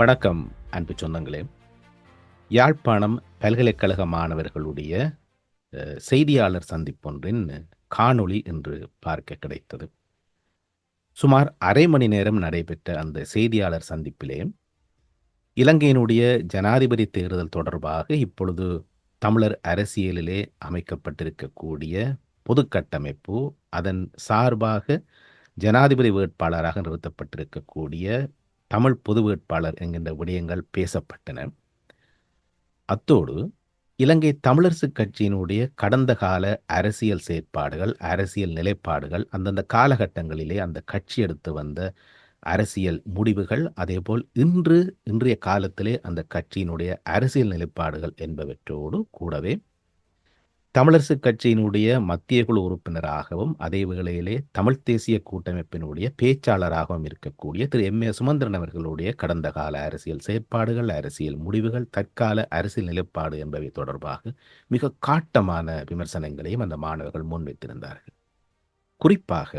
வணக்கம் அன்பு சொந்தங்களே. யாழ்ப்பாணம் பல்கலைக்கழக மாணவர்களுடைய செய்தியாளர் சந்திப்பொன்றின் காணொளி என்று பார்க்க கிடைத்தது. சுமார் அரை மணி நேரம் நடைபெற்ற அந்த செய்தியாளர் சந்திப்பிலே இலங்கையினுடைய ஜனாதிபதி தேர்தல் தொடர்பாக இப்பொழுது தமிழர் அரசியலிலே அமைக்கப்பட்டிருக்கக்கூடிய பொது கட்டமைப்பு அதன் சார்பாக ஜனாதிபதி வேட்பாளராக நிறுத்தப்பட்டிருக்கக்கூடிய தமிழ் பொது வேட்பாளர் என்கின்ற விடயங்கள் பேசப்பட்டன. அத்தோடு இலங்கை தமிழரசுக் கட்சியினுடைய கடந்த கால அரசியல் செயற்பாடுகள் அரசியல் நிலைப்பாடுகள் அந்தந்த காலகட்டங்களிலே அந்த கட்சி எடுத்து வந்த அரசியல் முடிவுகள் அதேபோல் இன்று இன்றைய காலத்திலே அந்த கட்சியினுடைய அரசியல் நிலைப்பாடுகள் என்பவற்றோடு கூடவே தமிழரசுக் கட்சியினுடைய மத்திய குழு உறுப்பினராகவும் அதே வேளையிலே தமிழ்த் தேசிய கூட்டமைப்பினுடைய பேச்சாளராகவும் இருக்கக்கூடிய திரு. எம். ஏ. சுமந்திரன் அவர்களுடைய கடந்த கால அரசியல் செயற்பாடுகள் அரசியல் முடிவுகள் தற்கால அரசியல் நிலைப்பாடு என்பவை தொடர்பாக மிக காட்டமான விமர்சனங்களையும் அந்த மாணவர்கள் முன்வைத்திருந்தார்கள். குறிப்பாக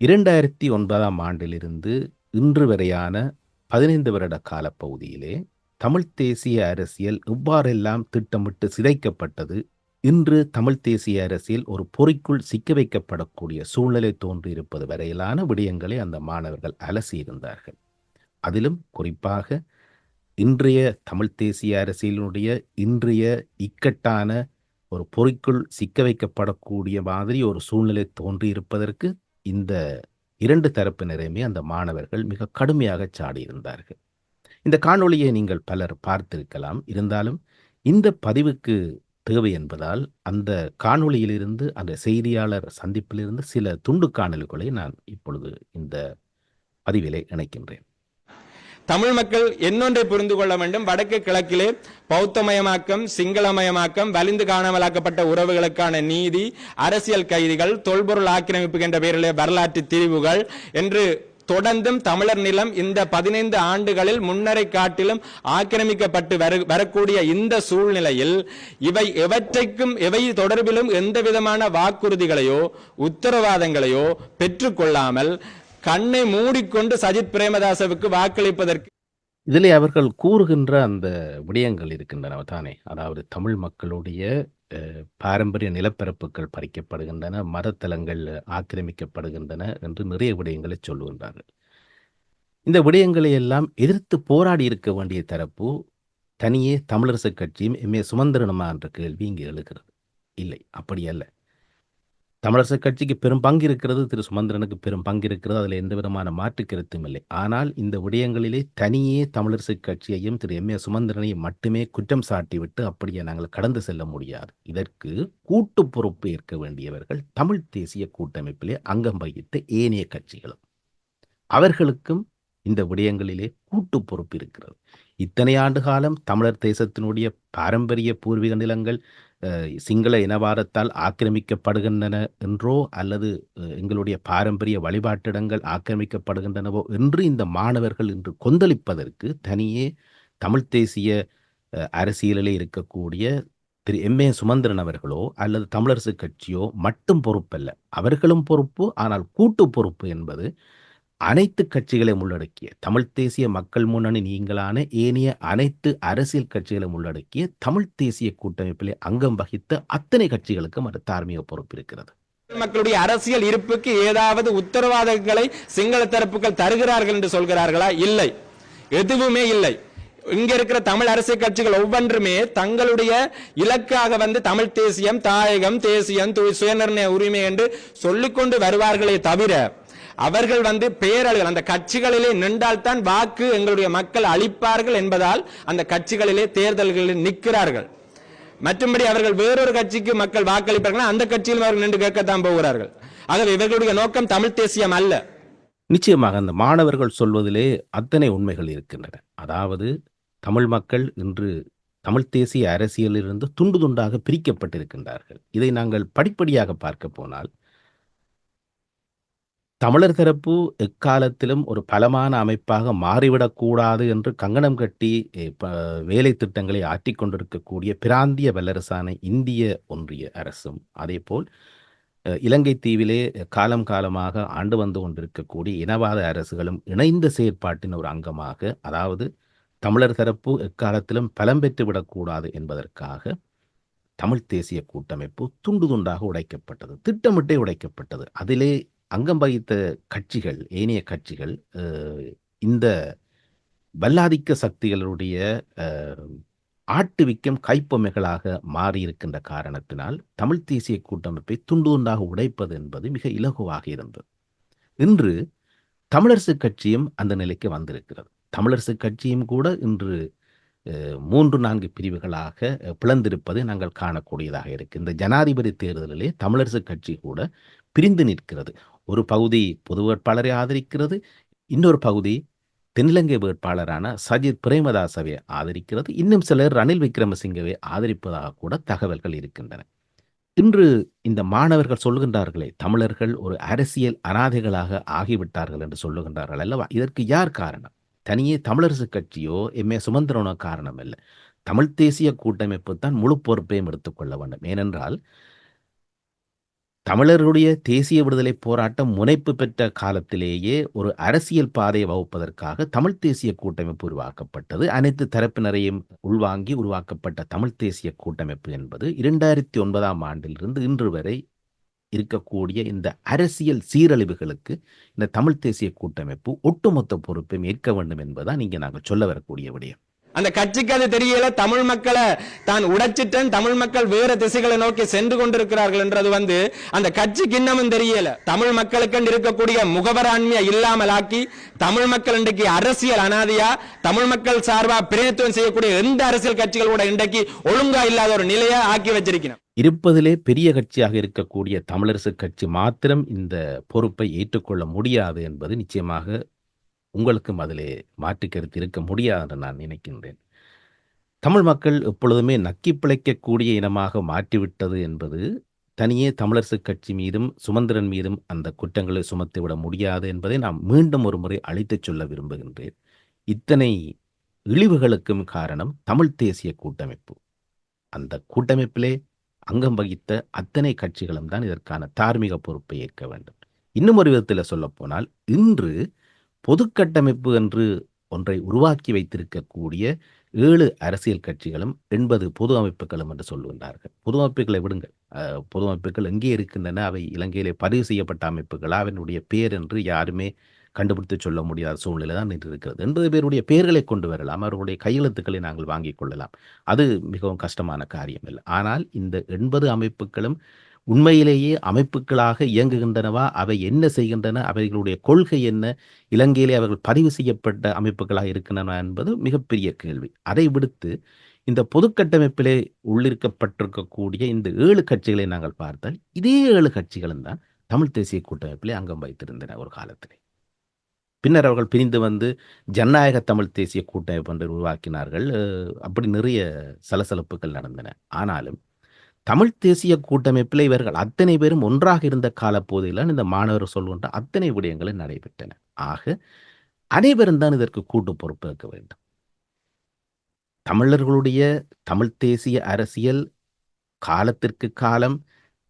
இரண்டாயிரத்தி ஒன்பதாம் ஆண்டிலிருந்து இன்று வரையான பதினைந்து வருட காலப்பகுதியிலே தமிழ்த் தேசிய அரசியல் இவ்வாறெல்லாம் திட்டமிட்டு சிதைக்கப்பட்டது இன்று தமிழ்த் தேசிய அரசியல் ஒரு பொறிக்குள் சிக்க வைக்கப்படக்கூடிய சூழ்நிலை தோன்றியிருப்பது வரையிலான விடயங்களை அந்த மாணவர்கள் அலசியிருந்தார்கள் அதிலும் குறிப்பாக இன்றைய தமிழ்த் தேசிய அரசியலினுடைய இன்றைய இக்கட்டான ஒரு பொறிக்குள் சிக்க வைக்கப்படக்கூடிய மாதிரி ஒரு சூழ்நிலை தோன்றியிருப்பதற்கு இந்த இரண்டு தரப்பினரையுமே அந்த மாணவர்கள் மிக கடுமையாக சாடியிருந்தார்கள் இந்த காணொளியை நீங்கள் பலர் பார்த்திருக்கலாம். இருந்தாலும் இந்த பதிவுக்கு தேவை என்பதால் அந்த காணொளியிலிருந்து அந்த செய்தியாளர் சந்திப்பிலிருந்து சில துண்டு காணொளிகளை நான் இப்பொழுது இந்த பதிவிலே இணைக்கின்றேன். தமிழ் மக்கள் என்னொன்றை புரிந்து கொள்ள வேண்டும்? வடக்கு கிழக்கிலே பௌத்தமயமாக்கம் சிங்களமயமாக்கம் வலிந்து காணாமலாக்கப்பட்ட உறவுகளுக்கான நீதி அரசியல் கைதிகள் தொல்பொருள் ஆக்கிரமிப்பு என்ற பெயரிலே வரலாற்று திரிவுகள் என்று தொடர்ந்தும் தமிழர் நிலம் இந்த பதினைந்து ஆண்டுகளில் முன்னரை காட்டிலும் ஆக்கிரமிக்கப்பட்டு வரக்கூடிய இந்த சூழ்நிலையில் இவை எவற்றைக்கும் எவை தொடர்பிலும் எந்த விதமான வாக்குறுதிகளையோ உத்தரவாதங்களையோ பெற்றுக்கொள்ளாமல் கண்ணை மூடிக்கொண்டு சஜித் பிரேமதாசவுக்கு வாக்களிப்பதற்கு இதிலே அவர்கள் கூறுகின்ற அந்த விடயங்கள் இருக்கின்றன தானே. அதாவது தமிழ் மக்களுடைய பாரம்பரிய நிலப்பரப்புகள் பறிக்கப்படுகின்றன மதத்தலங்கள் ஆக்கிரமிக்கப்படுகின்றன என்று நிறைய விடயங்களை சொல்லுகின்றார்கள். இந்த விடயங்களை எல்லாம் எதிர்த்து போராடி இருக்க வேண்டிய தரப்பு தனியே தமிழரசு கட்சியும் எம் ஏ சுமந்திரனுமா என்ற கேள்வி இங்கே எழுகிறது. இல்லை அப்படி அல்ல. தமிழரசு கட்சிக்கு பெரும் பங்கு இருக்கிறது திரு. சுமந்திரனுக்கு பெரும் பங்கு இருக்கிறது அதில் எந்த விதமான மாற்று கருத்தும் இல்லை. ஆனால் இந்த விடயங்களிலே தனியே தமிழரசு கட்சியையும் திரு. எம். ஏ. சுமந்திரனையும் மட்டுமே குற்றம் சாட்டிவிட்டு அப்படியே நாங்கள் கடந்து செல்ல முடியாது. இதற்கு கூட்டு பொறுப்பு ஏற்க வேண்டியவர்கள் தமிழ் தேசிய கூட்டமைப்பிலே அங்கம் வகித்த ஏனைய கட்சிகளும். அவர்களுக்கும் இந்த விடயங்களிலே கூட்டு பொறுப்பு இருக்கிறது. இத்தனை ஆண்டு காலம் தமிழர் தேசத்தினுடைய பாரம்பரிய பூர்வீக நிலங்கள் சிங்கள இனவாதத்தால் ஆக்கிரமிக்கப்படுகின்றன என்றோ அல்லது எங்களுடைய பாரம்பரிய வழிபாட்டிடங்கள் ஆக்கிரமிக்கப்படுகின்றனவோ என்று இந்த மாணவர்கள் இன்று கொந்தளிப்பதற்கு தனியே தமிழ்த் தேசிய அரசியலில் அரசியலிலே இருக்கக்கூடிய திரு எம். ஏ. சுமந்திரன் அவர்களோ அல்லது தமிழரசு கட்சியோ மட்டும் பொறுப்பல்ல. அவர்களும் பொறுப்பு ஆனால் கூட்டு பொறுப்பு என்பது அனைத்து கட்சிகளையும் உள்ளடக்கிய தமிழ்த் தேசிய மக்கள் முன்னணி நீங்களான ஏனைய அனைத்து அரசியல் கட்சிகளையும் உள்ளடக்கிய தமிழ்த் தேசிய கூட்டமைப்பிலே அங்கம் வகித்த அத்தனை கட்சிகளுக்கும் அது தார்மீக பொறுப்பு இருக்கிறது. மக்களுடைய அரசியல் இருப்புக்கு ஏதாவது உத்தரவாதங்களை சிங்கள தரப்புகள் தருகிறார்கள் என்று சொல்கிறார்களா? இல்லை. எதுவுமே இல்லை. இங்க இருக்கிற தமிழ் அரசியல் கட்சிகள் ஒவ்வொன்றுமே தங்களுடைய இலக்காக வந்து தமிழ் தேசியம் தாயகம் தேசியம் சுயநிர்ணய உரிமை என்று சொல்லிக்கொண்டு வருவார்களே தவிர அவர்கள் வந்து பேரழிகள் அந்த கட்சிகளிலே நின்றால்தான் வாக்கு எங்களுடைய மக்கள் அளிப்பார்கள் என்பதால் அந்த கட்சிகளிலே தேர்தல்களில் நிற்கிறார்கள். மற்றும்படி அவர்கள் வேறொரு கட்சிக்கு மக்கள் வாக்களிப்பார்கள் அந்த கட்சியில் அவர்கள் நின்று கேட்கத்தான் போகிறார்கள். ஆகவே இவர்களுடைய நோக்கம் தமிழ் தேசியம் அல்ல. நிச்சயமாக அந்த மாணவர்கள் சொல்வதிலே அத்தனை உண்மைகள் இருக்கின்றன. அதாவது தமிழ் மக்கள் இன்று தமிழ்த் தேசிய அரசியலிலிருந்து துண்டு துண்டாக பிரிக்கப்பட்டிருக்கின்றார்கள். இதை நாங்கள் படிப்படியாக பார்க்க போனால் தமிழர் தரப்பு எக்காலத்திலும் ஒரு பலமான அமைப்பாக மாறிவிடக்கூடாது என்று கங்கணம் கட்டி வேலை திட்டங்களை ஆற்றிக்கொண்டிருக்கக்கூடிய பிராந்திய வல்லரசான இந்திய ஒன்றிய அரசும் அதேபோல் இலங்கை தீவிலே காலம் காலமாக ஆண்டு வந்து கொண்டிருக்கக்கூடிய இனவாத அரசுகளும் இணைந்த செயற்பாட்டின் ஒரு அங்கமாக அதாவது தமிழர் தரப்பு எக்காலத்திலும் பலம் பெற்று விடக்கூடாது என்பதற்காக தமிழ் தேசிய கூட்டமைப்பு துண்டு துண்டாக உடைக்கப்பட்டது திட்டமிட்டே உடைக்கப்பட்டது. அதிலே அங்கம் வகித்த கட்சிகள் ஏனைய கட்சிகள் அஹ், இந்த வல்லாதிக்க சக்திகளுடைய அஹ், ஆட்டுவிக்கம் கைப்பொம்மைகளாக மாறியிருக்கின்ற காரணத்தினால் தமிழ் தேசிய கூட்டமைப்பை துண்டு துண்டாக உடைப்பது என்பது மிக இலகுவாக இருந்தது. இன்று தமிழரசு கட்சியும் அந்த நிலைக்கு வந்திருக்கிறது. தமிழரசு கட்சியும் கூட இன்று அஹ், மூன்று நான்கு பிரிவுகளாக பிளந்திருப்பதை நாங்கள் காணக்கூடியதாக இருக்கு. இந்த ஜனாதிபதி தேர்தலிலே தமிழரசு கட்சி கூட பிரிந்து நிற்கிறது. ஒரு பகுதி பொது வேட்பாளரை ஆதரிக்கிறது இன்னொரு பகுதி தென்னிலங்கை வேட்பாளரான சஜித் பிரேமதாசவை ஆதரிக்கிறது. இன்னும் சிலர் ரணில் விக்ரமசிங்கவை ஆதரிப்பதாக கூட தகவல்கள் இருக்கின்றன. இன்று இந்த மாணவர்கள் சொல்லுகின்றார்களே தமிழர்கள் ஒரு அரசியல் அனாதைகளாக ஆகிவிட்டார்கள் என்று சொல்லுகின்றார்கள் அல்லவா? இதற்கு யார் காரணம்? தனியே தமிழரசு கட்சியோ எம். சுமந்திரனோ காரணம் இல்லை. தமிழ் தேசிய கூட்டமைப்பு தான் முழு பொறுப்பையும் எடுத்துக்கொள்ள வேண்டும். ஏனென்றால் தமிழர்களுடைய தேசிய விடுதலை போராட்டம் முனைப்பு பெற்ற காலத்திலேயே ஒரு அரசியல் பாதையை வகுப்பதற்காக தமிழ் தேசிய கூட்டமைப்பு உருவாக்கப்பட்டது. அனைத்து தரப்பினரையும் உள்வாங்கி உருவாக்கப்பட்ட தமிழ் தேசிய கூட்டமைப்பு என்பது இரண்டாயிரத்தி ஒன்பதாம் ஆண்டிலிருந்து இன்று வரை இருக்கக்கூடிய இந்த அரசியல் சீரழிவுகளுக்கு இந்த தமிழ் தேசிய கூட்டமைப்பு ஒட்டுமொத்த பொறுப்பையும் ஏற்க வேண்டும் என்பதுதான் இங்கே நாங்கள் சொல்ல வரக்கூடிய விடயம். அந்த கட்சிக்கு அது தெரியல. தமிழ் மக்களை தான் உடைச்சிட்டேன். தமிழ் மக்கள் வேற திசைகளை நோக்கி சென்று கொண்டிருக்கிறார்கள் என்றது வந்து அந்த கட்சிக்கு இன்னமும் தெரியல. தமிழ் மக்களுக்கு இருக்கக்கூடிய முகவராண்மையை இல்லாமல் ஆக்கி தமிழ் மக்கள் இன்றைக்கு அரசியல் அனாதியா தமிழ் மக்கள் சார்பா பிரதித்துவம் செய்யக்கூடிய எந்த அரசியல் கட்சிகள் கூட இன்றைக்கு ஒழுங்கா இல்லாத ஒரு நிலையை ஆக்கி வச்சிருக்கணும் இருப்பதிலே பெரிய கட்சியாக இருக்கக்கூடிய தமிழரசு கட்சி மாத்திரம் இந்த பொறுப்பை ஏற்றுக்கொள்ள முடியாது என்பது நிச்சயமாக உங்களுக்கும் அதிலே மாற்றுக்கருத்து இருக்க முடியாது என்று நான் நினைக்கின்றேன். தமிழ் மக்கள் எப்பொழுதுமே நக்கி பிழைக்கக்கூடிய இனமாக மாற்றிவிட்டது என்பது தனியே தமிழரசு கட்சி மீதும் சுமந்திரன் மீதும் அந்த குற்றங்களை சுமத்திவிட முடியாது என்பதை நாம் மீண்டும் ஒரு முறை அழைத்துச் சொல்ல விரும்புகின்றேன். இத்தனை இழிவுகளுக்கும் காரணம் தமிழ் தேசிய கூட்டமைப்பு. அந்த கூட்டமைப்பிலே அங்கம் வகித்த அத்தனை கட்சிகளும் தான் இதற்கான தார்மீக பொறுப்பை ஏற்க வேண்டும். இன்னும் ஒரு விதத்தில் சொல்லப்போனால் இன்று பொது கட்டமைப்பு என்று ஒன்றை உருவாக்கி வைத்திருக்கக்கூடிய ஏழு அரசியல் கட்சிகளும் எண்பது பொது அமைப்புகளும் என்று சொல்லுகின்றார்கள். பொது அமைப்புகளை விடுங்கள். பொது அமைப்புகள் எங்கே இருக்கின்றன? அவை இலங்கையிலே பதிவு செய்யப்பட்ட அமைப்புகளா? அவனுடைய பேர் என்று யாருமே கண்டுபிடித்து சொல்ல முடியாத சூழ்நிலை தான் நின்று இருக்கிறது எண்பது பேருடைய பெயர்களை கொண்டு வரலாம். அவர்களுடைய கையெழுத்துக்களை நாங்கள் வாங்கிக் கொள்ளலாம். அது மிகவும் கஷ்டமான காரியம் இல்லை ஆனால் இந்த எண்பது அமைப்புகளும் உண்மையிலேயே அமைப்புகளாக இயங்குகின்றனவா? அவை என்ன செய்கின்றன? அவைகளுடைய கொள்கை என்ன? இலங்கையிலே அவர்கள் பதிவு செய்யப்பட்ட அமைப்புகளாக இருக்கின்றன என்பது மிகப்பெரிய கேள்வி. அதை விடுத்து இந்த பொது கட்டமைப்பிலே உள்ளிருக்கப்பட்டிருக்கக்கூடிய இந்த ஏழு கட்சிகளை நாங்கள் பார்த்தால் இதே ஏழு கட்சிகளும் தான் தமிழ் தேசிய கூட்டமைப்பிலே அங்கம் வைத்திருந்தன ஒரு காலத்திலே. பின்னர் அவர்கள் பிரிந்து வந்து ஜனநாயக தமிழ் தேசிய கூட்டமைப்பு என்று உருவாக்கினார்கள். அப்படி நிறைய சலசலப்புகள் நடந்தன. ஆனாலும் தமிழ் தேசிய கூட்டமைப்பில் இவர்கள் அத்தனை பேரும் ஒன்றாக இருந்த காலப்போதில்தான் இந்த மாணவர் சொல்கின்ற அத்தனை விடயங்களும் நடைபெற்றன. ஆக அனைவரும் தான் இதற்கு கூட்டு பொறுப்பேற்க வேண்டும். தமிழர்களுடைய தமிழ் தேசிய அரசியல் காலத்திற்கு காலம்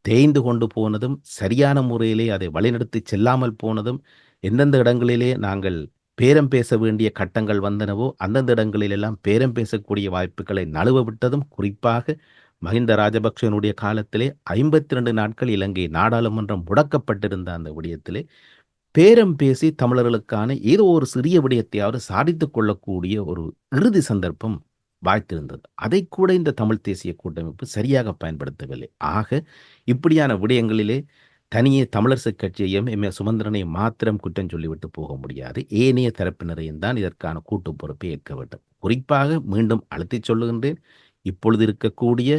தேய்ந்து கொண்டு போனதும் சரியான முறையிலே அதை வழிநடத்தி செல்லாமல் போனதும் எந்தெந்த இடங்களிலே நாங்கள் பேரம் பேச வேண்டிய கட்டங்கள் வந்தனவோ அந்தந்த இடங்களிலெல்லாம் பேரம் பேசக்கூடிய வாய்ப்புகளை நழுவ விட்டதும் குறிப்பாக மஹிந்த ராஜபக்சனுடைய காலத்திலே ஐம்பத்தி ரெண்டு நாட்கள் இலங்கை நாடாளுமன்றம் முடக்கப்பட்டிருந்த அந்த விடயத்திலே பேரம் பேசி தமிழர்களுக்கான ஏதோ ஒரு சிறிய விடயத்தையாவது சாதித்து கொள்ளக்கூடிய ஒரு இறுதி சந்தர்ப்பம் வாய்த்திருந்தது. அதை கூட இந்த தமிழ் தேசிய கூட்டமைப்பு சரியாக பயன்படுத்தவில்லை. ஆக இப்படியான விடயங்களிலே தனியே தமிழரசு கட்சியையும் எம். ஏ சுமந்திரனை மாத்திரம் குற்றம் சொல்லிவிட்டு போக முடியாது. ஏனைய தரப்பினரையும் தான் இதற்கான கூட்டு பொறுப்பை ஏற்க வேண்டும். குறிப்பாக மீண்டும் அழுத்திச் சொல்லுகின்றேன். இப்பொழுது இருக்கக்கூடிய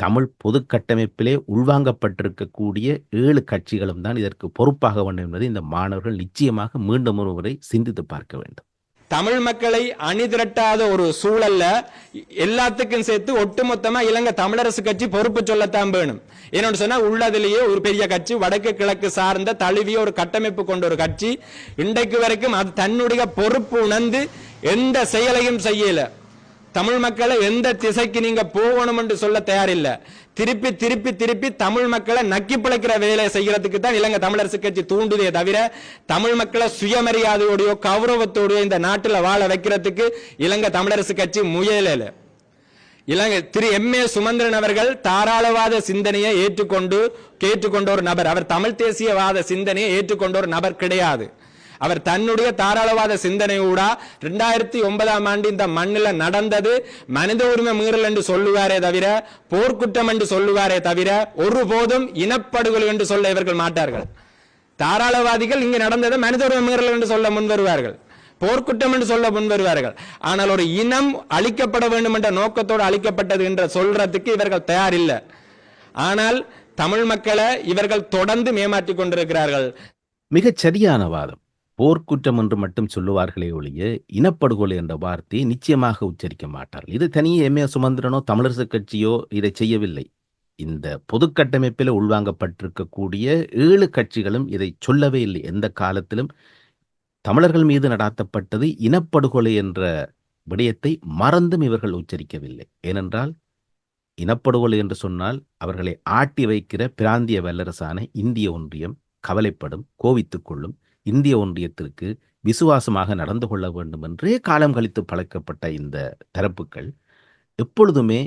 தமிழ் பொது கட்டமைப்பிலே உள்வாங்கப்பட்டிருக்கக்கூடிய ஏழு கட்சிகளும் தான் இதற்கு பொறுப்பாக வேண்டும் என்பதை இந்த மாணவர்கள் நிச்சயமாக மீண்டும் ஒரு முறை சிந்தித்து பார்க்க வேண்டும். தமிழ் மக்களை அணிதிரட்டாத ஒரு சூழல்ல எல்லாத்துக்கும் சேர்த்து ஒட்டுமொத்தமா இலங்கை தமிழரசு கட்சி பொறுப்பு சொல்லத்தான் வேணும். என்னோட சொன்னா உள்ளதிலேயே ஒரு பெரிய கட்சி வடக்கு கிழக்கு சார்ந்த தழுவிய ஒரு கட்டமைப்பு கொண்ட ஒரு கட்சி. இன்றைக்கு வரைக்கும் அது தன்னுடைய பொறுப்பு உணர்ந்து எந்த செயலையும் செய்யல. தமிழ் மக்களை எந்த திசைக்கு நீங்க போகணும் என்று சொல்ல தயாரில்ல. திருப்பி திருப்பி திருப்பி தமிழ் மக்களை நக்கி பிழைக்கிற வேலையை செய்யறதுக்கு தான் இலங்கை தமிழரசு கட்சி தூண்டுதே தவிர தமிழ் மக்களை சுயமரியாதையோடையோ கௌரவத்தோடையோ இந்த நாட்டில் வாழ வைக்கிறதுக்கு இலங்கை தமிழரசு கட்சி முயலல இலங்கை திரு எம் ஏ சுமந்திரன் அவர்கள் தாராளவாத சிந்தனையை ஏற்றுக்கொண்டு கேட்டுக்கொண்ட ஒரு நபர். அவர் தமிழ் தேசியவாத சிந்தனையை ஏற்றுக்கொண்ட ஒரு நபர் கிடையாது. அவர் தன்னுடைய தாராளவாத சிந்தனையூடா ரெண்டாயிரத்தி ஒன்பதாம் ஆண்டு இந்த மண்ணில் நடந்தது. மனித உரிமை மீறல் என்று சொல்லுவாரே தவிர போர்க்குற்றம் என்று சொல்லுவாரே தவிர ஒருபோதும் இனப்படுகொலை என்று சொல்ல இவர்கள் மாட்டார்கள். தாராளவாதிகள் இங்கு நடந்தது மனித உரிமை மீறல் என்று சொல்ல முன் வருவார்கள் போர்க்குற்றம் என்று சொல்ல முன்வருவார்கள். ஆனால் ஒரு இனம் அழிக்கப்பட வேண்டும் என்ற நோக்கத்தோடு அழிக்கப்பட்டது என்று சொல்றதுக்கு இவர்கள் தயாரில்லை. ஆனால் தமிழ் மக்களை இவர்கள் தொடர்ந்து மேமாற்றிக் கொண்டிருக்கிறார்கள். மிகச் சரியான வாதம். போர்க்குற்றம் என்று மட்டும் சொல்லுவார்களே ஒழிய இனப்படுகொலை என்ற வார்த்தையை நிச்சயமாக உச்சரிக்க மாட்டார்கள். இது தனியே எம் ஏ சுமந்திரனோ தமிழரசு கட்சியோ இதை செய்யவில்லை. இந்த பொது கட்டமைப்பில் உள்வாங்கப்பட்டிருக்கக்கூடிய ஏழு கட்சிகளும் இதை சொல்லவே இல்லை. எந்த காலத்திலும் தமிழர்கள் மீது நடாத்தப்பட்டது இனப்படுகொலை என்ற விடயத்தை மறந்தும் இவர்கள் உச்சரிக்கவில்லை. ஏனென்றால் இனப்படுகொலை என்று சொன்னால் அவர்களை ஆட்டி வைக்கிற பிராந்திய வல்லரசான இந்திய ஒன்றியம் கவலைப்படும் கோவித்துக் கொள்ளும் இந்திய ஒன்றியத்திற்கு விசுவாசமாக நடந்து கொள்ள வேண்டும் என்றே காலம் கழித்து பழக்கப்பட்ட இந்த தரப்புகள் எப்பொழுதுமே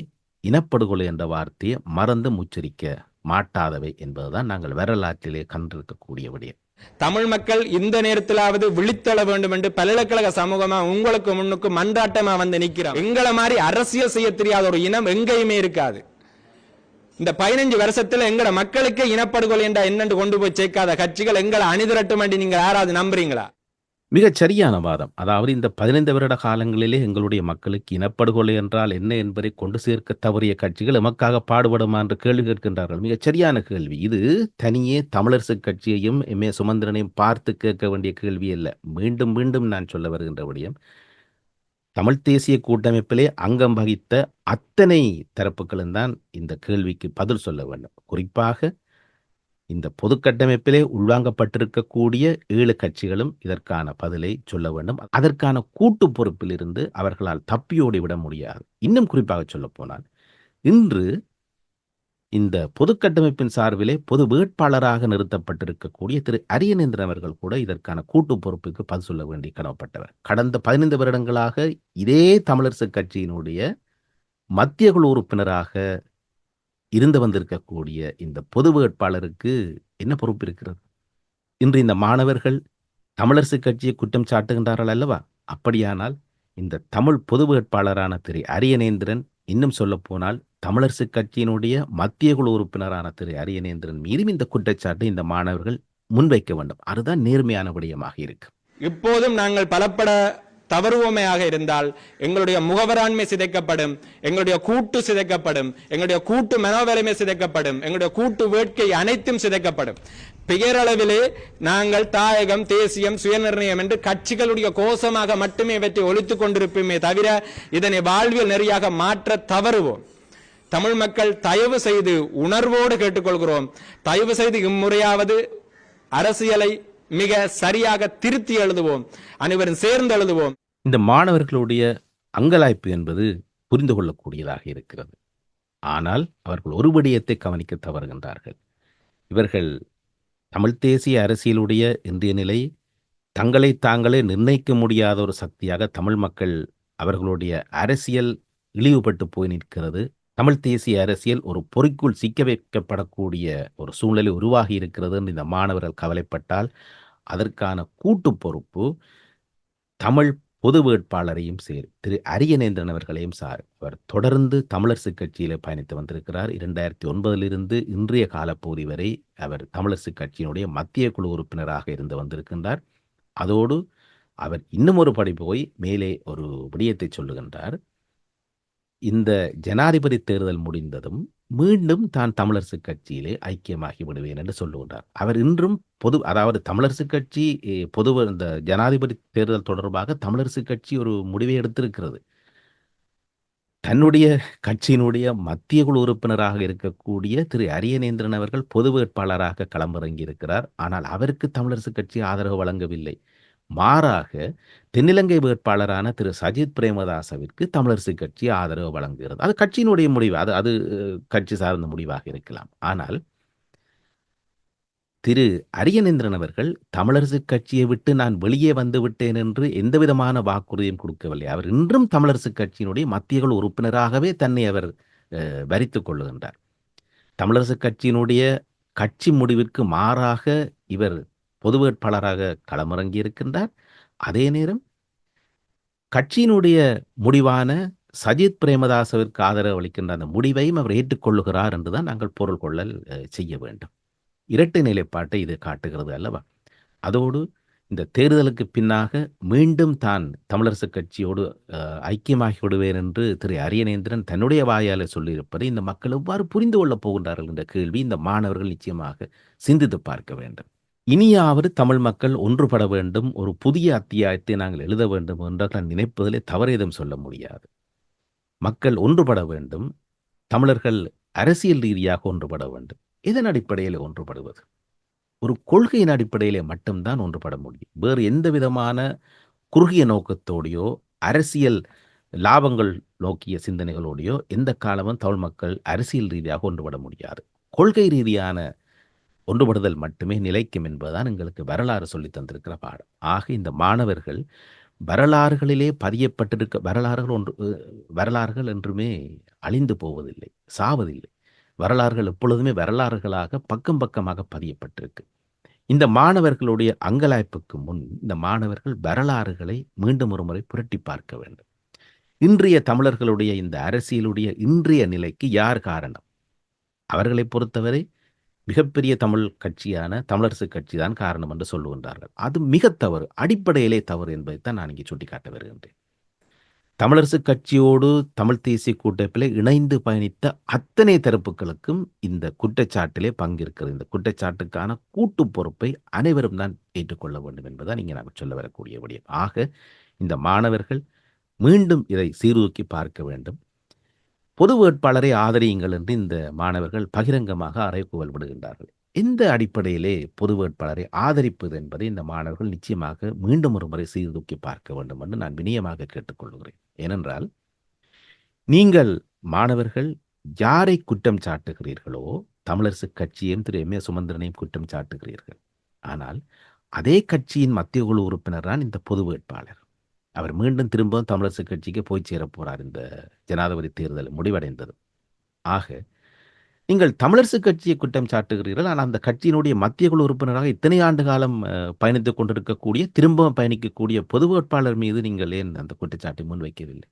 இனப்படுகொலை என்ற வார்த்தையை மறந்து முச்சரிக்க மாட்டாதவை என்பதுதான் நாங்கள் வரலாற்றிலே கண்டிருக்கக்கூடிய விடயம். தமிழ் மக்கள் இந்த நேரத்திலாவது விழித்தள வேண்டும் என்று பல்கலைக்கழக சமூகமா உங்களுக்கு முன்னுக்கு மன்றாட்டமா வந்து நிக்கிறோம் எங்களை மாதிரி அரசியல் செய்ய தெரியாத ஒரு இனம் எங்கேயுமே இருக்காது. இந்த பதினஞ்சு வருஷத்துல எங்கட மக்களுக்கு இனப்படுகொலை என்ற என்னென்று கொண்டு போய் சேர்க்காத கட்சிகள் எங்களை அணிதிரட்டும் என்று நீங்க யாராவது நம்புறீங்களா? மிகச் சரியான வாதம். அதாவது இந்த பதினைந்து வருட காலங்களிலே எங்களுடைய மக்களுக்கு இனப்படுகொலை என்றால் என்ன என்பதை கொண்டு சேர்க்க தவறிய கட்சிகள் எமக்காக பாடுபடுமா என்று கேள்வி கேட்கின்றார்கள். மிகச் சரியான கேள்வி. இது தனியே தமிழரசு கட்சியையும் எம் ஏ சுமந்திரனையும் பார்த்து கேட்க வேண்டிய கேள்வி அல்ல. மீண்டும் மீண்டும் நான் சொல்ல வருகின்ற விடயம் தமிழ் தேசிய கூட்டமைப்பிலே அங்கம் வகித்த அத்தனை தரப்புகளும் தான் இந்த கேள்விக்கு பதில் சொல்ல வேண்டும். குறிப்பாக இந்த பொது கட்டமைப்பிலே உள்வாங்கப்பட்டிருக்கக்கூடிய ஏழு கட்சிகளும் இதற்கான பதிலை சொல்ல வேண்டும். அதற்கான கூட்டு பொறுப்பில் இருந்து அவர்களால் தப்பியோடி விட முடியாது. இன்னும் குறிப்பாக சொல்ல போனால் இன்று இந்த பொது கட்டமைப்பின் சார்பிலே பொது வேட்பாளராக நிறுத்தப்பட்டிருக்கக்கூடிய திரு அரியநேந்திரன் அவர்கள் கூட இதற்கான கூட்டு பொறுப்புக்கு பதில் சொல்ல வேண்டி கடமைப்பட்டவர். கடந்த பதினைந்து வருடங்களாக இதே தமிழரசு கட்சியினுடைய மத்திய குழு உறுப்பினராக இருந்து வந்திருக்கக்கூடிய இந்த பொது வேட்பாளருக்கு என்ன பொறுப்பு இருக்கிறது? இன்று இந்த மாணவர்கள் தமிழரசு கட்சியை குற்றம் சாட்டுகின்றார்கள் அல்லவா? அப்படியானால் இந்த தமிழ் பொது வேட்பாளரான திரு அரியநேந்திரன் இன்னும் சொல்ல போனால் தமிழரசு கட்சியினுடைய மத்திய குழு உறுப்பினரான திரு அரியநேந்திரன் மீதும் இந்த குற்றச்சாட்டை இந்த மாணவர்கள் முன்வைக்க வேண்டும். அதுதான் நேர்மையான விடயமாக இருக்கு. இப்போதும் நாங்கள் பலப்பட தவறுவோமையாக இருந்தால் எங்களுடைய முகவராண்மை சிதைக்கப்படும் எங்களுடைய கூட்டு சிதைக்கப்படும் எங்களுடைய கூட்டு மனோவலிமை சிதைக்கப்படும் எங்களுடைய கூட்டு வேட்கை அனைத்தும் சிதைக்கப்படும். பெயரளவிலே நாங்கள் தாயகம் தேசியம் சுயநிர்ணயம் என்று கட்சிகளுடைய கோஷமாக மட்டுமே இவற்றை ஒழித்துக் கொண்டிருப்போமே தவிர இதனை வாழ்வியல் நெறியாக மாற்ற தவறுவோம். தமிழ் மக்கள் தயவு செய்து உணர்வோடு கேட்டுக்கொள்கிறோம். தயவு செய்து இம்முறையாவது அரசியலை மிக சரியாக திருத்தி எழுதுவோம். அனைவரும் சேர்ந்து எழுதுவோம். இந்த மாணவர்களுடைய அங்கலாய்ப்பு என்பது புரிந்து கொள்ளக்கூடியதாக இருக்கிறது. ஆனால் அவர்கள் ஒரு விடயத்தை கவனிக்க தவறுகின்றார்கள். இவர்கள் தமிழ்த் தேசிய அரசியலுடைய இன்றைய நிலை தங்களை தாங்களே நிர்ணயிக்க முடியாத ஒரு சக்தியாக தமிழ் மக்கள் அவர்களுடைய அரசியல் இழிவுபட்டு போய் நிற்கிறது. தமிழ் தேசிய அரசியல் ஒரு பொறிக்குள் சிக்க வைக்கப்படக்கூடிய ஒரு சூழ்நிலை உருவாகி இருக்கிறது என்று இந்த மாணவர்கள் கவலைப்பட்டால் அதற்கான கூட்டு பொறுப்பு தமிழ் பொது வேட்பாளரையும் சேர். திரு. அரியநேந்திரன் அவர்களையும் சார். அவர் தொடர்ந்து தமிழரசு கட்சியில் பயணித்து வந்திருக்கிறார். இரண்டாயிரத்தி ஒன்பதிலிருந்து இன்றைய காலப்பகுதி வரை அவர் தமிழரசு கட்சியினுடைய மத்திய குழு உறுப்பினராக இருந்து வந்திருக்கின்றார். அதோடு அவர் இன்னும் ஒரு படி போய் மேலே ஒரு விடயத்தை சொல்லுகின்றார். இந்த ஜனாதிபதி தேர்தல் முடிந்ததும் மீண்டும் தான் தமிழரசு கட்சியிலே ஐக்கியமாகி விடுவேன் என்று சொல்லுகின்றார். அவர் இன்றும் பொது அதாவது தமிழரசு கட்சி பொது இந்த ஜனாதிபதி தேர்தல் தொடர்பாக தமிழரசு கட்சி ஒரு முடிவை எடுத்திருக்கிறது. தன்னுடைய கட்சியினுடைய மத்திய குழு உறுப்பினராக இருக்கக்கூடிய திரு அரியநேந்திரன் அவர்கள் பொது வேட்பாளராக களமிறங்கி இருக்கிறார் ஆனால் அவருக்கு தமிழரசு கட்சி ஆதரவு வழங்கவில்லை. மாறாக தென்னிலங்கை வேட்பாளரான திரு. சஜித் பிரேமதாசவிற்கு தமிழரசு கட்சி ஆதரவு வழங்குகிறது. அது கட்சியினுடைய முடிவு. அது அது கட்சி சார்ந்த முடிவாக இருக்கலாம். ஆனால் திரு. அரியநேந்திரன் அவர்கள் தமிழரசு கட்சியை விட்டு நான் வெளியே வந்து விட்டேன் என்று எந்தவிதமான வாக்குறுதியும் கொடுக்கவில்லை. அவர் இன்றும் தமிழரசு கட்சியினுடைய மத்திய குழு உறுப்பினராகவே தன்னை அவர் அஹ், கொள்ளுகின்றார். தமிழரசு கட்சியினுடைய கட்சி முடிவிற்கு மாறாக இவர் பொது வேட்பாளராக களமிறங்கி இருக்கின்றார். அதே நேரம் கட்சியினுடைய முடிவான சஜித் பிரேமதாசவிற்கு ஆதரவு அளிக்கின்ற அந்த முடிவையும் அவர் ஏற்றுக்கொள்ளுகிறார் என்றுதான் நாங்கள் பொருள் கொள்ளல் செய்ய வேண்டும். இரட்டை நிலைப்பாட்டை இது காட்டுகிறது அல்லவா? அதோடு இந்த தேர்தலுக்கு பின்னாக மீண்டும் தான் தமிழரசு கட்சியோடு அஹ், ஐக்கியமாகி விடுவேன் என்று திரு அரியநேந்திரன் தன்னுடைய வாயால் சொல்லியிருப்பதை இந்த மக்கள் எவ்வாறு புரிந்து கொள்ளப் போகின்றார்கள் என்ற கேள்வி இந்த மாணவர்கள் நிச்சயமாக சிந்தித்து பார்க்க வேண்டும். இனியாவது தமிழ் மக்கள் ஒன்றுபட வேண்டும் ஒரு புதிய அத்தியாயத்தை நாங்கள் எழுத வேண்டும் என்று நான் நினைப்பதிலே தவறேதும் சொல்ல முடியாது. மக்கள் ஒன்றுபட வேண்டும் தமிழர்கள் அரசியல் ரீதியாக ஒன்றுபட வேண்டும். இதன் அடிப்படையில் ஒன்றுபடுவது? ஒரு கொள்கையின் அடிப்படையிலே மட்டும்தான் ஒன்றுபட முடியும். வேறு எந்த விதமான குறுகிய நோக்கத்தோடையோ அரசியல் லாபங்கள் நோக்கிய சிந்தனைகளோடையோ எந்த காலமும் தமிழ் மக்கள் அரசியல் ரீதியாக ஒன்றுபட முடியாது. கொள்கை ரீதியான ஒன்றுபடுதல் மட்டுமே நிலைக்கும் என்பதுதான் எங்களுக்கு வரலாறு சொல்லி தந்திருக்கிற பாடம். ஆக இந்த மாணவர்கள் வரலாறுகளிலே பதியப்பட்டிருக்க வரலாறுகள் ஒன்று வரலாறுகள் என்றுமே அழிந்து போவதில்லை சாவதில்லை. வரலாறுகள் எப்பொழுதுமே வரலாறுகளாக பக்கம் பக்கமாக பதியப்பட்டிருக்கு. இந்த மாணவர்களுடைய அங்கலாய்ப்புக்கு முன் இந்த மாணவர்கள் வரலாறுகளை மீண்டும் ஒரு முறை புரட்டி பார்க்க வேண்டும். இன்றைய தமிழர்களுடைய இந்த அரசியலுடைய இன்றைய நிலைக்கு யார் காரணம்? அவர்களை பொறுத்தவரை மிகப்பெரிய தமிழ் கட்சியான தமிழரசு கட்சி தான் காரணம் என்று சொல்லுகின்றார்கள். அது மிக தவறு அடிப்படையிலே தவறு என்பதைத்தான் நான் இங்கே சுட்டிக்காட்ட வருகின்றேன். தமிழரசு கட்சியோடு தமிழ் தேசிய கூட்டமைப்பில் இணைந்து பயணித்த அத்தனை தரப்புகளுக்கும் இந்த குற்றச்சாட்டிலே பங்கிருக்கிறது. இந்த குற்றச்சாட்டுக்கான கூட்டு பொறுப்பை அனைவரும் தான் ஏற்றுக்கொள்ள வேண்டும் என்பதுதான் இங்கே நாங்கள் சொல்ல வரக்கூடிய விடயம். ஆக இந்த மாணவர்கள் மீண்டும் இதை சீர்தூக்கி பார்க்க வேண்டும். பொது வேட்பாளரை ஆதரியுங்கள் என்று இந்த மாணவர்கள் பகிரங்கமாக அறைகூவல் விடுகின்றார்கள் இந்த அடிப்படையிலே பொது வேட்பாளரை ஆதரிப்பது என்பதை இந்த மாணவர்கள் நிச்சயமாக மீண்டும் ஒரு முறை சீர்தூக்கி பார்க்க வேண்டும் என்று நான் வினயமாக கேட்டுக்கொள்கிறேன். ஏனென்றால் நீங்கள் மாணவர்கள் யாரை குற்றம் சாட்டுகிறீர்களோ தமிழரசு கட்சியையும் திரு எம் ஏ சுமந்திரனையும் குற்றம் சாட்டுகிறீர்கள். ஆனால் அதே கட்சியின் மத்திய குழு உறுப்பினர் தான் இந்த பொது வேட்பாளர். அவர் மீண்டும் திரும்பவும் தமிழரசு கட்சிக்கு போய் சேரப்போகிறார் இந்த ஜனாதிபதி தேர்தல் முடிவடைந்தது. ஆக நீங்கள் தமிழரசு கட்சியை குற்றம் சாட்டுகிறீர்கள் ஆனால் அந்த கட்சியினுடைய மத்திய குழு உறுப்பினராக இத்தனை ஆண்டு காலம் பயணித்துக் கொண்டிருக்கக்கூடிய திரும்பவும் பயணிக்கக்கூடிய பொது வேட்பாளர் மீது நீங்கள் ஏன் அந்த குற்றச்சாட்டை முன்வைக்கவில்லை?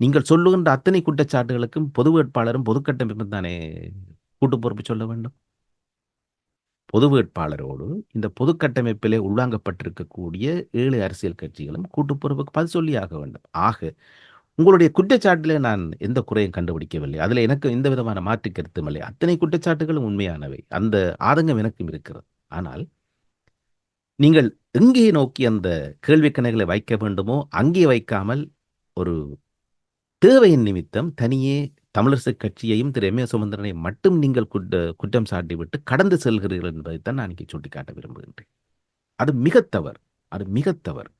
நீங்கள் சொல்லுகின்ற அத்தனை குற்றச்சாட்டுகளுக்கும் பொது வேட்பாளரும் பொதுக்கட்டமைப்பும் தானே கூட்டு பொறுப்பு சொல்ல வேண்டும்? பொது வேட்பாளரோடு இந்த பொது கட்டமைப்பிலே உள்வாங்கப்பட்டிருக்கக்கூடிய ஏழு அரசியல் கட்சிகளும் கூட்டுப்புறவுக்கு பொறுப்புக்கு பதில் சொல்லியாக வேண்டும். ஆக உங்களுடைய குற்றச்சாட்டிலே நான் எந்த குறையும் கண்டுபிடிக்கவில்லை. அதில் எனக்கு எந்த விதமான மாற்று கருத்தும் இல்லை. அத்தனை குற்றச்சாட்டுகளும் உண்மையானவை. அந்த ஆதங்கம் எனக்கும் இருக்கிறது. ஆனால் நீங்கள் எங்கே நோக்கி அந்த கேள்விக்கணைகளை வைக்க வேண்டுமோ அங்கே வைக்காமல் ஒரு தேவையின் நிமித்தம் தனியே தமிழரசு கட்சியையும் திரு எம் ஏ சுமந்திரனை மட்டும் நீங்கள் குற்ற குற்றம் சாட்டிவிட்டு கடந்து செல்கிறீர்கள் என்பதைத்தான் நான் இங்கே சுட்டிக்காட்ட விரும்புகின்றேன். அது மிக தவறு. அது மிக தவறு.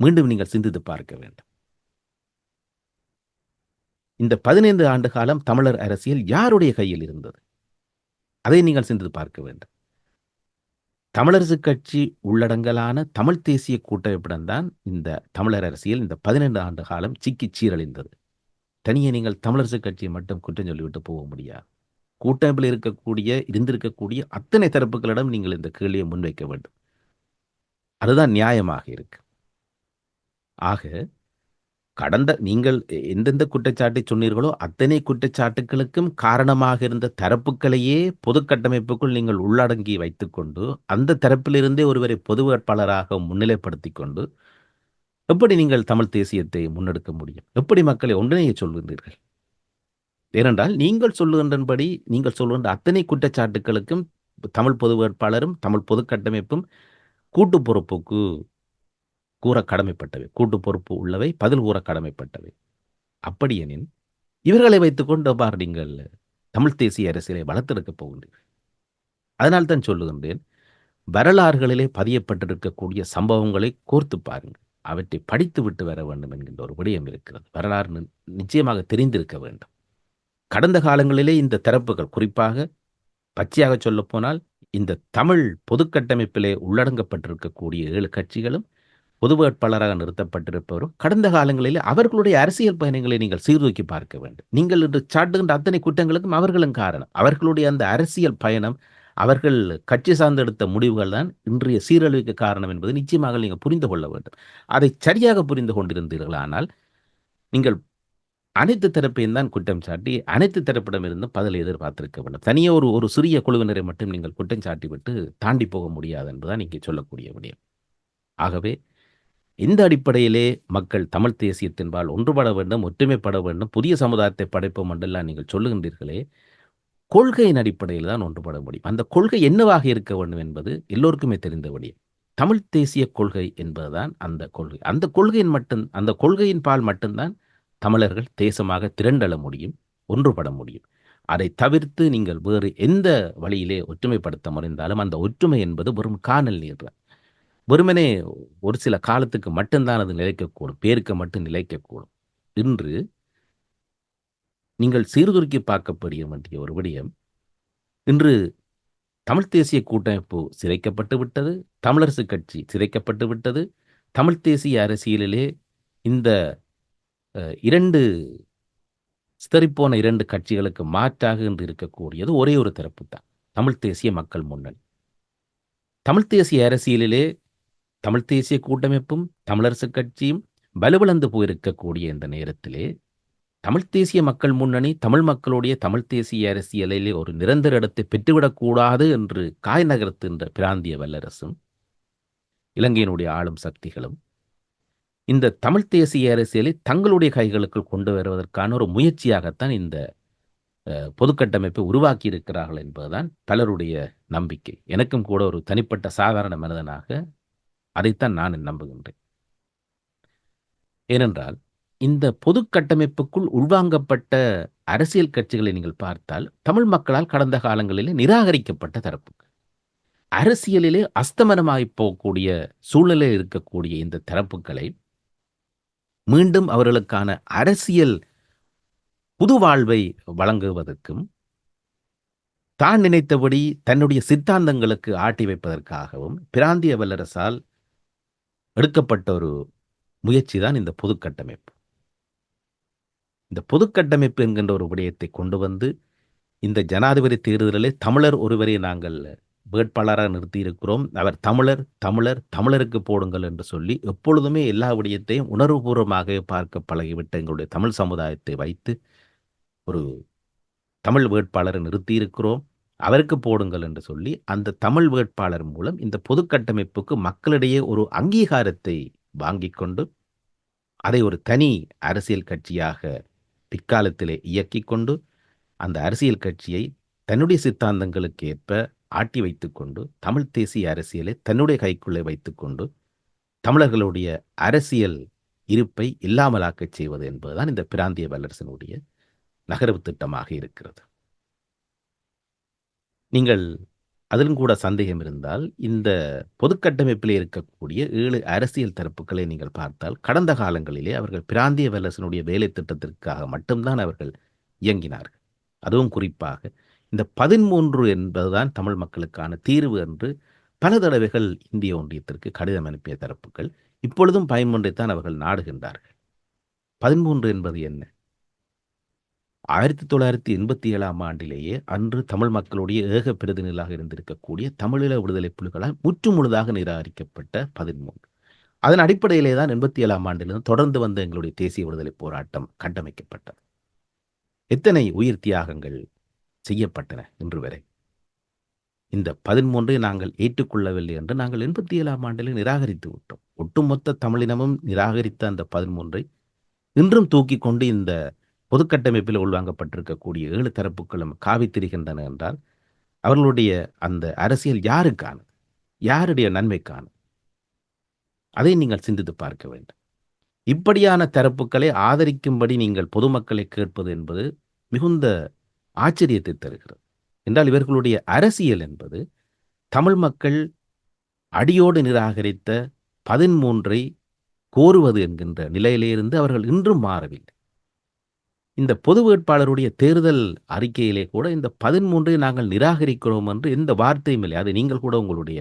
மீண்டும் நீங்கள் சிந்தித்து பார்க்க வேண்டும். இந்த பதினைந்து ஆண்டு காலம் தமிழர் அரசியல் யாருடைய கையில் இருந்தது? அதை நீங்கள் சிந்தித்து பார்க்க வேண்டும். தமிழரசு கட்சி உள்ளடங்கலான தமிழ் தேசிய கூட்டமைப்பிடம்தான் இந்த தமிழர் அரசியல் இந்த பதினெண்டு ஆண்டு காலம் சிக்கி சீரழிந்தது. தனியே நீங்கள் தமிழரசு கட்சியை மட்டும் குற்றம் சொல்லிவிட்டு போக முடியாது கூட்டமைப்பில் இருக்கக்கூடிய இருந்திருக்கக்கூடிய அத்தனை தரப்புகளிடம் நீங்கள் இந்த கேள்வியை முன்வைக்க வேண்டும். அதுதான் நியாயமாக இருக்கு. ஆக கடந்த நீங்கள் எந்தெந்த குற்றச்சாட்டை சொன்னீர்களோ அத்தனை குற்றச்சாட்டுகளுக்கும் காரணமாக இருந்த தரப்புகளையே பொது கட்டமைப்புக்குள் நீங்கள் உள்ளடங்கி வைத்துக்கொண்டு அந்த தரப்பிலிருந்தே ஒருவரை பொது வேட்பாளராக முன்னிலைப்படுத்தி கொண்டு எப்படி நீங்கள் தமிழ் தேசியத்தை முன்னெடுக்க முடியும்? எப்படி மக்களை ஒன்றிணைய சொல்கின்றீர்கள் ஏனென்றால் நீங்கள் சொல்லுகின்றபடி நீங்கள் சொல்லுகின்ற அத்தனை குற்றச்சாட்டுகளுக்கும் தமிழ் பொது வேட்பாளரும் தமிழ் பொது கட்டமைப்பும் கூட்டு பொறுப்புக்கு கூற கடமைப்பட்டவை. கூட்டு பொறுப்பு உள்ளவை பதில் கூற கடமைப்பட்டவை. அப்படியெனின் இவர்களை வைத்துக்கொண்டு பார் நீங்கள் தமிழ் தேசிய அரசியலை வளர்த்தெடுக்கப் போகின்றீர்கள்? அதனால் தான் சொல்லுகின்றேன் வரலாறுகளிலே பதியப்பட்டிருக்கக்கூடிய சம்பவங்களை கோர்த்து பாருங்கள். அவற்றை படித்து விட்டு வர வேண்டும் என்கின்ற ஒரு விடயம் இருக்கிறது. வரலாறு நிச்சயமாக தெரிந்திருக்க வேண்டும். கடந்த காலங்களிலே இந்த தரப்புகள் குறிப்பாக பச்சையாக சொல்லப்போனால் இந்த தமிழ் பொதுக்கட்டமைப்பிலே உள்ளடங்கப்பட்டிருக்கக்கூடிய ஏழு கட்சிகளும் பொது வேட்பாளராக நிறுத்தப்பட்டிருப்பவரும் கடந்த காலங்களிலே அவர்களுடைய அரசியல் பயணங்களை நீங்கள் சீர்தூக்கி பார்க்க வேண்டும். நீங்கள் இன்று சாட்டுகின்ற அத்தனை குற்றங்களுக்கும் அவர்களும் காரணம். அவர்களுடைய அந்த அரசியல் பயணம் அவர்கள் கட்சி சார்ந்து எடுத்த முடிவுகள் தான் இன்றைய சீரழிவுக்கு காரணம் என்பது நிச்சயமாக நீங்கள் புரிந்து கொள்ள வேண்டும். அதை சரியாக புரிந்து கொண்டிருந்தீர்களானால் நீங்கள் அனைத்து தரப்பையும் தான் குற்றம் சாட்டி அனைத்து தரப்பிடமிருந்தும் பதில் எதிர்பார்த்திருக்க வேண்டும். தனியே ஒரு ஒரு சிறிய குழுவினரை மட்டும் நீங்கள் குற்றம் சாட்டி விட்டு தாண்டி போக முடியாது என்பதுதான் இங்கே சொல்லக்கூடிய விடயம். ஆகவே இந்த அடிப்படையிலே மக்கள் தமிழ் தேசியத்தின்பால் ஒன்றுபட வேண்டும் ஒற்றுமைப்பட வேண்டும் புதிய சமுதாயத்தை படைப்போம் என்றெல்லாம் நீங்கள் சொல்லுகின்றீர்களே கொள்கையின் அடிப்படையில் தான் ஒன்றுபட முடியும். அந்த கொள்கை என்னவாக இருக்க வேண்டும் என்பது எல்லோருக்குமே தெரிந்த விடயம். தமிழ் தேசிய கொள்கை என்பதுதான் அந்த கொள்கை. அந்த கொள்கையின் மட்டும் அந்த கொள்கையின் பால் மட்டும்தான் தமிழர்கள் தேசமாக திரண்டள முடியும் ஒன்றுபட முடியும். அதை தவிர்த்து நீங்கள் வேறு எந்த வழியிலே ஒற்றுமைப்படுத்த முறைந்தாலும் அந்த ஒற்றுமை என்பது வெறும் காணல் நீர் வெறுமனே ஒரு சில காலத்துக்கு மட்டும்தான் அது நிலைக்கக்கூடும் பேருக்கு மட்டும் நிலைக்கக்கூடும். இன்று நீங்கள் சீர்தூக்கி பார்க்கப்படிய வேண்டிய ஒரு விடயம். இன்று தமிழ் தேசிய கூட்டமைப்பு சிதைக்கப்பட்டு விட்டது தமிழரசு கட்சி சிதைக்கப்பட்டு விட்டது தமிழ் தேசிய அரசியலிலே இந்த இரண்டு சிதறிப்போன இரண்டு கட்சிகளுக்கு மாற்றாக என்று இருக்கக்கூடியது ஒரே ஒரு தரப்பு தான் தமிழ் தேசிய மக்கள் முன்னணி. தமிழ் தேசிய அரசியலிலே தமிழ் தேசிய கூட்டமைப்பும் தமிழரசு கட்சியும் வலுவிழந்து போயிருக்கக்கூடிய இந்த நேரத்திலே தமிழ் தேசிய மக்கள் முன்னணி தமிழ் மக்களுடைய தமிழ் தேசிய அரசியலிலே ஒரு நிரந்தர இடத்தை பெற்றுவிடக்கூடாது என்று காய் நகர்த்துகின்ற பிராந்திய வல்லரசும் இலங்கையினுடைய ஆளும் சக்திகளும் இந்த தமிழ் தேசிய அரசியலை தங்களுடைய கைகளுக்குள் கொண்டு வருவதற்கான ஒரு முயற்சியாகத்தான் இந்த பொதுக்கட்டமைப்பை உருவாக்கி இருக்கிறார்கள் என்பதுதான் பலருடைய நம்பிக்கை. எனக்கும் கூட ஒரு தனிப்பட்ட சாதாரண மனிதனாக அதைத்தான் நான் நம்புகின்றேன். ஏனென்றால் இந்த பொது கட்டமைப்புக்குள் உள்வாங்கப்பட்ட அரசியல் கட்சிகளை நீங்கள் பார்த்தால் தமிழ் மக்களால் கடந்த காலங்களிலே நிராகரிக்கப்பட்ட தரப்பு அரசியலிலே அஸ்தமனமாகி போகக்கூடிய சூழ்நிலை இருக்கக்கூடிய இந்த தரப்புகளை மீண்டும் அவர்களுக்கான அரசியல் புது வாழ்வை வழங்குவதற்கும் தான் நினைத்தபடி தன்னுடைய சித்தாந்தங்களுக்கு ஆட்டி வைப்பதற்காகவும் பிராந்திய வல்லரசால் எடுக்கப்பட்ட ஒரு முயற்சி தான் இந்த பொதுக்கட்டமைப்பு இந்த பொதுக்கட்டமைப்பு என்கின்ற ஒரு விடயத்தை கொண்டு வந்து இந்த ஜனாதிபதி தேர்தலிலே தமிழர் ஒருவரை நாங்கள் வேட்பாளராக நிறுத்தியிருக்கிறோம். அவர் தமிழர் தமிழர் தமிழருக்கு போடுங்கள் என்று சொல்லி எப்பொழுதுமே எல்லா விடயத்தையும் உணர்வுபூர்வமாக பார்க்க பழகிவிட்ட எங்களுடைய தமிழ் சமுதாயத்தை வைத்து ஒரு தமிழ் வேட்பாளரை நிறுத்தியிருக்கிறோம். அவருக்கு போடுங்கள் என்று சொல்லி அந்த தமிழ் வேட்பாளர் மூலம் இந்த பொது கட்டமைப்புக்கு மக்களிடையே ஒரு அங்கீகாரத்தை வாங்கி கொண்டு அதை ஒரு தனி அரசியல் கட்சியாக பிற்காலத்திலே இயக்கிக் கொண்டு அந்த அரசியல் கட்சியை தன்னுடைய சித்தாந்தங்களுக்கு ஏற்ப ஆட்டி வைத்துக்கொண்டு தமிழ் தேசிய அரசியலை தன்னுடைய கைக்குள்ளே வைத்துக்கொண்டு தமிழர்களுடைய அரசியல் இருப்பை இல்லாமலாக்கச் செய்வது என்பதுதான் இந்த பிராந்திய வல்லரசனுடைய நகர்வு திட்டமாக இருக்கிறது. நீங்கள் அதிலும் கூட சந்தேகம் இருந்தால் இந்த பொதுக்கட்டமைப்பிலே இருக்கக்கூடிய ஏழு அரசியல் தரப்புகளை நீங்கள் பார்த்தால் கடந்த காலங்களிலே அவர்கள் பிராந்திய வல்லரசனுடைய வேலை திட்டத்திற்காக மட்டும்தான் அவர்கள் இயங்கினார்கள். அதுவும் குறிப்பாக இந்த பதிமூன்று என்பதுதான் தமிழ் மக்களுக்கான தீர்வு என்று பல தடவைகள் இந்திய ஒன்றியத்திற்கு கடிதம் அனுப்பிய தரப்புகள் இப்பொழுதும் பயன்முறைத்தான் அவர்கள் நாடுகின்றார்கள். பதிமூன்று என்பது என்ன? ஆயிரத்தி தொள்ளாயிரத்தி எண்பத்தி ஏழாம் ஆண்டிலேயே அன்று தமிழ் மக்களுடைய ஏக பிரதிநிதிகளாக இருந்திருக்கக்கூடிய தமிழீழ விடுதலை புலிகளால் முற்றுமுழுதாக நிராகரிக்கப்பட்ட பதிமூன்று அதன் அடிப்படையிலே தான் எண்பத்தி ஏழாம் ஆண்டிலிருந்து தொடர்ந்து வந்த எங்களுடைய தேசிய விடுதலை போராட்டம் கட்டமைக்கப்பட்டது. எத்தனை உயிர் தியாகங்கள் செய்யப்பட்டன இன்று வரை? இந்த பதிமூன்றை நாங்கள் ஏற்றுக்கொள்ளவில்லை என்று நாங்கள் எண்பத்தி ஏழாம் ஆண்டிலே நிராகரித்து விட்டோம். ஒட்டுமொத்த தமிழினமும் நிராகரித்த அந்த பதிமூன்றை இன்றும் தூக்கி கொண்டு இந்த பொதுக்கட்டமைப்பில் உள்வாங்கப்பட்டிருக்கக்கூடிய ஏழு தரப்புகளும் காவித்திரிகின்றன என்றால் அவர்களுடைய அந்த அரசியல் யாருக்கான யாருடைய நன்மைக்கான அதை நீங்கள் சிந்தித்து பார்க்க வேண்டும். இப்படியான தரப்புகளை ஆதரிக்கும்படி நீங்கள் பொதுமக்களை கேட்பது என்பது மிகுந்த ஆச்சரியத்தை தருகிறது. என்றால் இவர்களுடைய அரசியல் என்பது தமிழ் மக்கள் அடியோடு நிராகரித்த பதிமூன்றை கோருவது என்கின்ற நிலையிலிருந்து அவர்கள் இன்றும் மாறவில்லை. இந்த பொது வேட்பாளருடைய தேர்தல் அறிக்கையிலே கூட இந்த பதிமூன்றை நாங்கள் நிராகரிக்கிறோம் என்று எந்த வார்த்தையும் இல்லை. அதை நீங்கள் கூட உங்களுடைய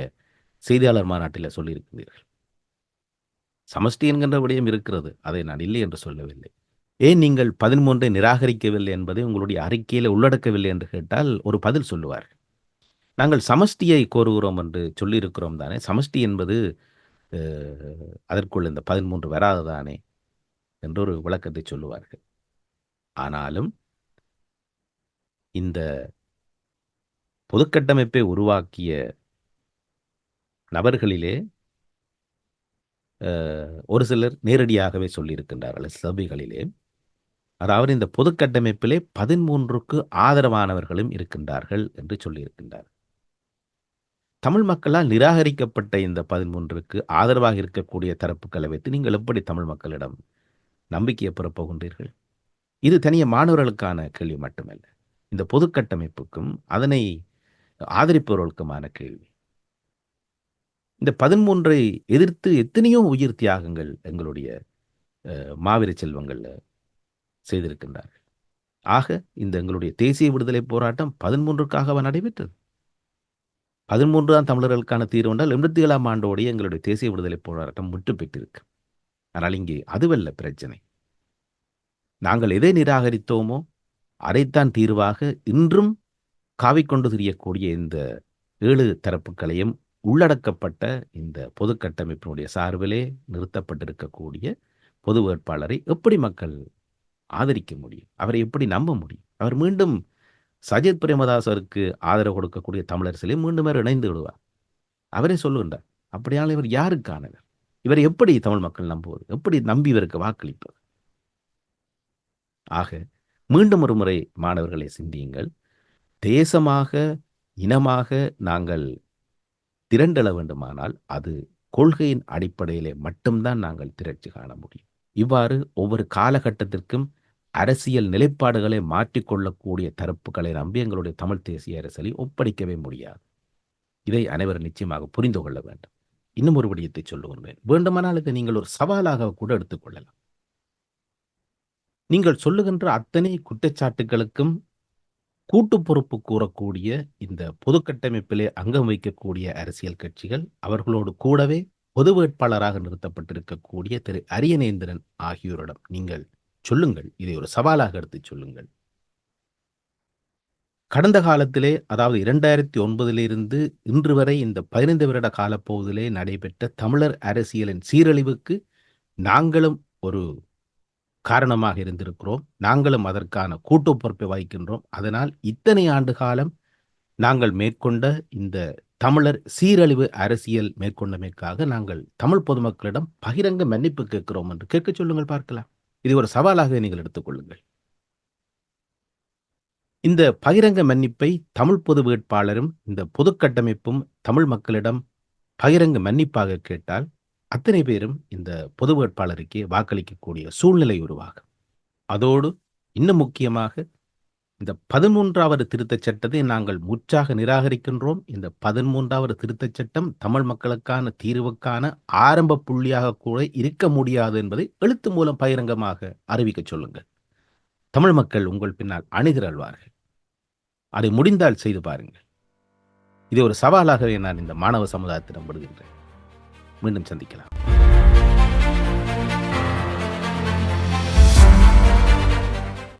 செய்தியாளர் மாநாட்டில் சொல்லியிருக்கிறீர்கள். சமஷ்டி என்கின்ற விடயம் இருக்கிறது. அதை நான் இல்லை என்று சொல்லவில்லை. ஏன் நீங்கள் பதிமூன்றை நிராகரிக்கவில்லை என்பதை உங்களுடைய அறிக்கையில் உள்ளடக்கவில்லை என்று கேட்டால் ஒரு பதில் சொல்லுவார். நாங்கள் சமஷ்டியை கோருகிறோம் என்று சொல்லியிருக்கிறோம் தானே. சமஷ்டி என்பது அஹ், அதற்குள் இந்த பதிமூன்று வராதுதானே என்று ஒரு விளக்கத்தை சொல்லுவார்கள். ஆனாலும் இந்த பொதுக்கட்டமைப்பை உருவாக்கிய நபர்களிலே ஒரு சிலர் நேரடியாகவே சொல்லியிருக்கின்றார்கள் சபைகளிலே. அதாவது இந்த பொதுக்கட்டமைப்பிலே பதிமூன்றுக்கு ஆதரவானவர்களும் இருக்கின்றார்கள் என்று சொல்லியிருக்கின்றார் தமிழ் மக்களால் நிராகரிக்கப்பட்ட இந்த பதிமூன்றுக்கு ஆதரவாக இருக்கக்கூடிய தரப்புகளை வைத்து நீங்கள் எப்படி தமிழ் மக்களிடம் நம்பிக்கையை பெறப்போகின்றீர்கள் இது தனிய மாணவர்களுக்கான கேள்வி மட்டுமல்ல. இந்த பொது கட்டமைப்புக்கும் அதனை ஆதரிப்பவர்களுக்குமான கேள்வி. இந்த பதிமூன்றை எதிர்த்து எத்தனையோ உயிர் தியாகங்கள் எங்களுடைய அஹ், மாவீர செல்வங்களில் செய்திருக்கின்றார்கள். ஆக இந்த எங்களுடைய தேசிய விடுதலை போராட்டம் பதிமூன்றுக்காகவா நடைபெற்றது? பதிமூன்று தான் தமிழர்களுக்கான தீர்வு என்றால் எண்பத்தி ஏழாம் ஆண்டோடைய எங்களுடைய தேசிய விடுதலை போராட்டம் முற்று பெற்றிருக்கு ஆனால் இங்கே அதுவல்ல பிரச்சனை. நாங்கள் எதை நிராகரித்தோமோ அதைத்தான் தீர்வாக இன்றும் காவிக்கொண்டு திரியக்கூடிய இந்த ஏழு தரப்புகளையும் உள்ளடக்கப்பட்ட இந்த பொது கட்டமைப்பினுடைய சார்பிலே நிறுத்தப்பட்டிருக்கக்கூடிய பொது வேட்பாளரை எப்படி மக்கள் ஆதரிக்க முடியும்? அவரை எப்படி நம்ப முடியும்? அவர் மீண்டும் சஜித் பிரேமதாசருக்கு ஆதரவு கொடுக்கக்கூடிய தமிழரசிலே மீண்டும் அவர் இணைந்து விடுவார். அவரே சொல்லுகின்றார் அப்படியானால் இவர் யாருக்கானவர்? இவரை எப்படி தமிழ் மக்கள் நம்புவது? எப்படி நம்பி இவருக்கு வாக்களிப்பது? ஆக மீண்டும் ஒரு முறை மாணவர்களை சிந்தியுங்கள். தேசமாக இனமாக நாங்கள் திரண்டள வேண்டுமானால் அது கொள்கையின் அடிப்படையிலே மட்டும்தான் நாங்கள் திரட்சி காண முடியும். இவ்வாறு ஒவ்வொரு காலகட்டத்திற்கும் அரசியல் நிலைப்பாடுகளை மாற்றிக்கொள்ளக்கூடிய தரப்புகளை நம்பி எங்களுடைய தமிழ் தேசிய அரசியலை ஒப்படைக்கவே முடியாது. இதை அனைவரும் நிச்சயமாக புரிந்து கொள்ள வேண்டும். இன்னும் ஒரு விடயத்தை சொல்லுகின்றேன் வேண்டுமானால் இதை நீங்கள் ஒரு சவாலாக கூட எடுத்துக்கொள்ளலாம் நீங்கள் சொல்லுகின்ற அத்தனை குற்றச்சாட்டுகளுக்கும் கூட்டு பொறுப்பு கூறக்கூடிய இந்த பொது கட்டமைப்பிலே அங்கம் வைக்கக்கூடிய அரசியல் கட்சிகள் அவர்களோடு கூடவே பொது வேட்பாளராக நிறுத்தப்பட்டிருக்கக்கூடிய திரு அரியநேந்திரன் ஆகியோரிடம் நீங்கள் சொல்லுங்கள். இதை ஒரு சவாலாக எடுத்து சொல்லுங்கள். கடந்த காலத்திலே அதாவது இரண்டாயிரத்தி ஒன்பதிலிருந்து இன்று வரை இந்த பதினைந்து வருட காலப்பகுதியிலே நடைபெற்ற தமிழர் அரசியலின் சீரழிவுக்கு நாங்களும் ஒரு காரணமாக இருந்திருக்கிறோம். நாங்களும் அதற்கான கூட்டு பொறுப்பை வகிக்கின்றோம். அதனால் இத்தனை ஆண்டு காலம் நாங்கள் மேற்கொண்ட இந்த தமிழர் சீரழிவு அரசியல் மேற்கொண்டமைக்காக நாங்கள் தமிழ் பொதுமக்களிடம் பகிரங்க மன்னிப்பு கேட்கிறோம் என்று கேட்க சொல்லுங்கள் பார்க்கலாம். இது ஒரு சவாலாக நீங்கள் எடுத்துக்கொள்ளுங்கள் இந்த பகிரங்க மன்னிப்பை தமிழ் பொது வேட்பாளரும் இந்த பொது கட்டமைப்பும் தமிழ் மக்களிடம் பகிரங்க மன்னிப்பாக கேட்டால் அத்தனை பேரும் இந்த பொது வேட்பாளருக்கே வாக்களிக்கக்கூடிய சூழ்நிலை உருவாகும். அதோடு இன்னும் முக்கியமாக இந்த பதிமூன்றாவது திருத்தச் சட்டத்தை நாங்கள் முற்றாக நிராகரிக்கின்றோம். இந்த பதிமூன்றாவது திருத்தச் சட்டம் தமிழ் மக்களுக்கான தீர்வுக்கான ஆரம்ப புள்ளியாக கூட இருக்க முடியாது என்பதை எழுத்து மூலம் பகிரங்கமாக அறிவிக்க சொல்லுங்கள். தமிழ் மக்கள் உங்கள் பின்னால் அணிதிரள்வார்கள். அதை முடிந்தால் செய்து பாருங்கள். இது ஒரு சவாலாகவே நான் இந்த மாணவ சமுதாயத்திடம் விடுகின்றேன். மீண்டும் சந்திக்கலாம்.